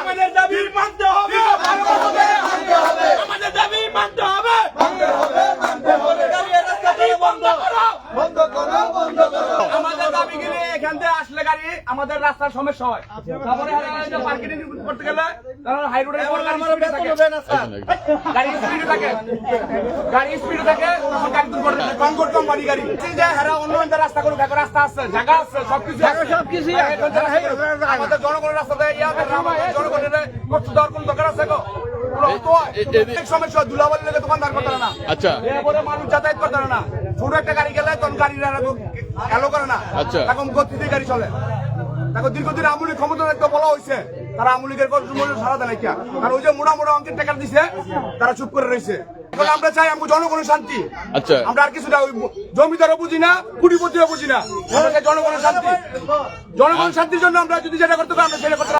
আমাদের দাবি মানতে হবে। আমাদের দাবি মানতে হবে। আমাদের এখান থেকে আসলে গাড়ি আমাদের রাস্তার সমস্যা হয়। তারপরে পার্কিং করতে গেলে হাই রোডে গাড়ি স্পিডে থাকে। গাড়ি স্পিডে থাকে। গাড়ি দুর্ঘটনা কোম্পানি গাড়ি। হেরা অন্য রাস্তা করুক এখন রাস্তা আছে জায়গা আছে সবকিছু সবকিছু আমাদের জনগণের রাস্তা দেয় জনগণের কষ্ট দেওয়ার কোন দরকার আছে গো? হয়। সমস্যা হয়, লেগে দোকানদার করতে না। আচ্ছা। এরপরে মানুষ যাতায়াত করতে পারে না। ছোট একটা গাড়ি গেলে তখন গাড়ি করে না। আচ্ছা। এখন গতিতে গাড়ি চলে। দীর্ঘদিন আমুলি ক্ষমতা দেখতে বলা হয়েছে। তারা আমুলিকের কষ্ট সারা দেয় না আর ওই যে মোড়া মোড়া অঙ্কের টাকা দিছে তারা চুপ করে রয়েছে। এখন আমরা চাই আমাকে জনগণের শান্তি। আচ্ছা। আমরা আর কিছু না ওই জমিদারও বুঝি না কুটিপতিও বুঝি না। আমরা চাই জনগণের শান্তি। জনগণ শান্তির জন্য আমরা যদি যেটা করতে পারি আমরা সেটা করতে